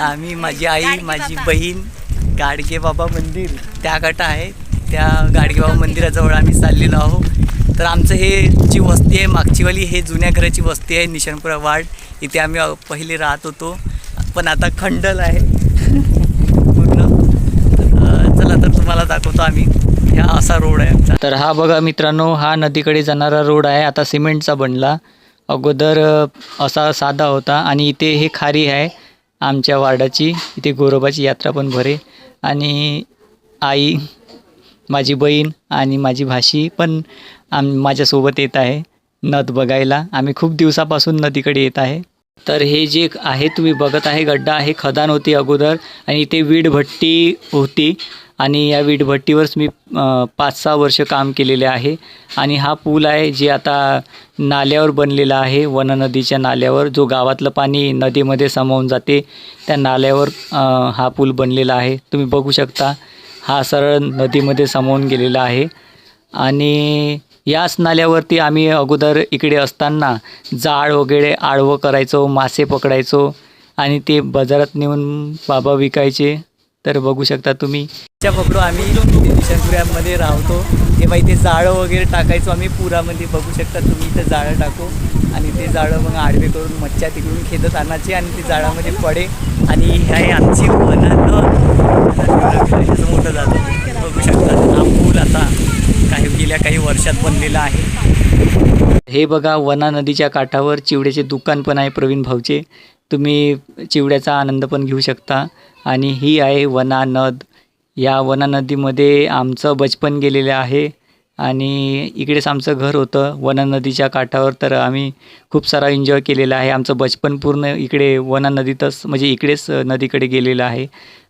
आम्ही माझी आई माझी बहीण गाडगे बाबा मंदिर. त्या गट आहे त्या गाडगे बाबा मंदिराजवळ आम्ही चाललेलो आहोत. तर आमचं हे जी वस्ती आहे मागचीवाली हे जुन्या घराची वस्ती आहे निशाणपुरा वार्ड. इथे आम्ही पहिले राहत होतो. पण आता खंडल आहे. पूर्ण. चला तर तुम्हाला दाखवतो आम्ही. ह्या असा रोड आहे आमचा. तर हा बघा मित्रांनो हा नदीकडे जाणारा रोड आहे. आता सिमेंटचा बनला. अगोदर असा साधा होता आणि इथे हे खारी आहे. आमच्या वार्डाची इथे गोरोबाची यात्रा पण भरे. आणि आई माझी बहीण आणि माझी भाशी पण आम माझ्यासोबत येत आहे नद बघायला. आम्ही खूप दिवसापासून नदीकडे येत आहे. तर हे जे आहे तुम्ही बघत आहे गड्डा आहे खदान होती अगोदर आणि इथे वीड भट्टी होती. आणि या वीटभट्टीवरच मी पाच सहा वर्ष काम केलेले आहे. आणि हा पूल आहे जे आता नाल्यावर बनलेला आहे वन नदीच्या नाल्यावर. जो गावातलं पाणी नदीमध्ये समावून जाते त्या नाल्यावर हा पूल बनलेला आहे. तुम्ही बघू शकता हा सरळ नदीमध्ये समावून गेलेला आहे. आणि याच नाल्यावरती आम्ही अगोदर इकडे असताना जाळ वगैरे आडवं करायचो मासे पकडायचो आणि ते बाजारात नेऊन बाबा विकायचे. तर बघू शकता तुम्ही. पकडू आम्ही निशाणपुऱ्यामध्ये राहतो. तेव्हा इथे जाळं वगैरे टाकायचो आम्ही पुरामध्ये. बघू शकता तुम्ही इथे जाळं टाकू. आणि ते जाळं मग आडवे करून मच्छ्या तिकडून खेदत आणायचे आणि ते जाळामध्ये पडे. आणि हे आमची वनानं मोठं झालं बघू शकता हा पूल आता काही गेल्या काही वर्षात बनलेला आहे. हे बघा वना नदीच्या काठावर चिवड्याचे दुकान पण आहे प्रवीण भाऊचे. तुम्ही चिवड्याचा आनंद पण घेऊ शकता. आणि ही आहे वना नद. या वना नदीमध्ये आमचं बचपन गेलेलं आहे. आणि इकडेच आमचं घर होतं. वना नदीच्या काठावर तर आम्ही खूप सारा एन्जॉय केलेला आहे. आमचं बचपन पूर्ण इकडे वना नदीतच म्हणजे इकडेच नदीकडे गेलेलं आहे.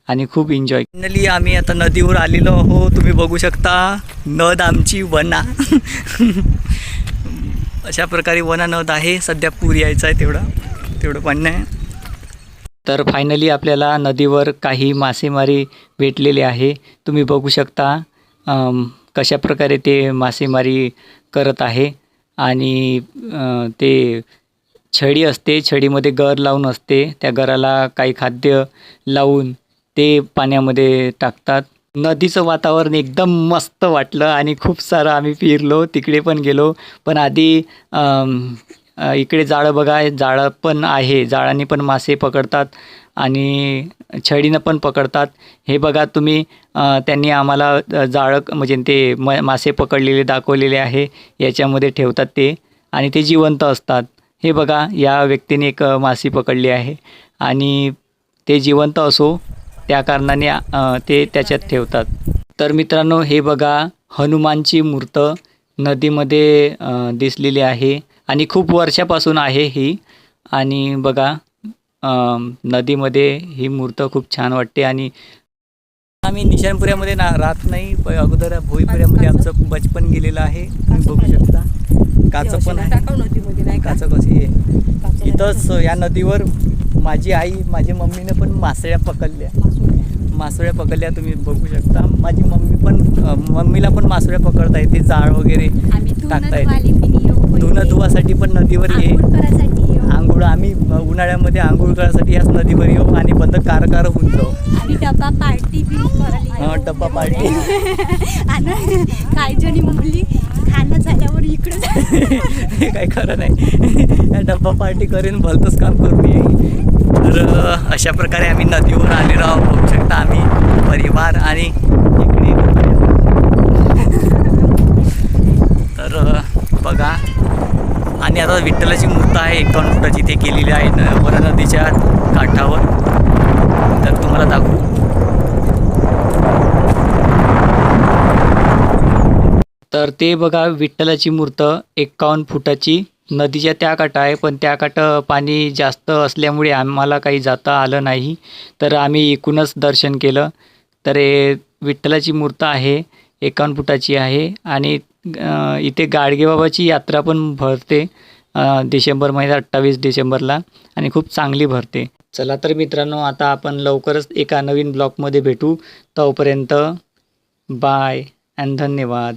आणि खूप एन्जॉय फायनली आम्ही आता नदीवर आलेलो आहो तुम्ही बघू शकता नद आमची वना. अशा प्रकारे वना नद आहे. सध्या पूर यायचा आहे तेवढा. तेवढं पण नाही तर फायनली आपल्याला नदीवर काही मासेमारी भेटलेली आहे. तुम्ही बघू शकता कशा प्रकारे ते मासेमारी करत आहे. आणि ते छडी असते छडीमध्ये गर लावून असते. त्या गराला काही खाद्य लावून ते पाण्यामध्ये टाकतात. नदीचं वातावरण एकदम मस्त वाटलं आणि खूप सारं आम्ही फिरलो तिकडे पण गेलो. पण आधी इकडे जाळं बघा जाळं पण आहे. जाळाने पण मासे पकडतात आणि छडीनं पण पकडतात. हे बघा तुम्ही त्यांनी आम्हाला जाळं म्हणजे ते म मासे पकडलेले दाखवलेले आहे. याच्यामध्ये ठेवतात ते आणि ते जिवंत असतात. हे बघा या व्यक्तीने एक मासे पकडली आहे आणि ते जिवंत असो त्या कारणाने ते त्याच्यात ठेवतात. तर मित्रांनो हे बघा हनुमानची मूर्त नदीमध्ये दिसलेली आहे. आणि खूप वर्षापासून आहे ही. आणि बघा नदीमध्ये ही मूर्त खूप छान वाटते आणि आम्ही निशाणपुऱ्यामध्ये ना राहत नाही. पण अगोदर भोईपुऱ्यामध्ये आमचं बचपन गेलेलं आहे. तुम्ही बघू शकता. काचं पण आहे. काचं कशी आहे? इथंच या नदीवर माझी आई माझी मम्मीनं पण मासळ्या पकडल्या. मासोळी. मासोळ्या पकडल्या तुम्ही बघू शकता. माझी मम्मी पण मम्मीला पण मासोळ्या पकडता येते जाळ वगैरे. टाकता येते धुणं धुवासाठी पण नदीवर ये आंघोळ आम्ही उन्हाळ्यामध्ये आंघोळ करायसाठी याच नदीवर येऊ आणि बंद कार कार होऊन जाऊ. आणि डबा पार्टी हा. डब्बा पार्टी. आणि काही जणी मुली खाणं झाल्यावर इकडे हे काय खरं नाही. डब्बा पार्टी करेन भलतंच काम करून ये तर अशा प्रकारे आम्ही नदीवर आलेलो आहोत. बघू शकता आम्ही परिवार आणि इकडे तर अ, बघा. आणि आता विठ्ठलाची मूर्त आहे एकावन्न फुटाची इथे केलेली आहे न- वरा नदीच्या काठावर. तर तुम्हाला दाखवू. तर ते बघा विठ्ठलाची मूर्त एक्कावन्न फुटाची. नदीच्या त्या काठा आहे पण त्या काठ पाणी जास्त असल्यामुळे आम्हाला काही जाता आलं नाही. तर आम्ही एकूणच दर्शन केलं. तर हे विठ्ठलाची मूर्त आहे एकावन्न फुटाची आहे. आणि इथे गाडगेबाबाची यात्रा पण भरते डिसेंबर महिन्यात अठ्ठावीस डिसेंबरला आणि खूप चांगली भरते. चला तर मित्रांनो आता आपण लवकरच एका नवीन ब्लॉगमध्ये भेटू. तोपर्यंत बाय अँड धन्यवाद.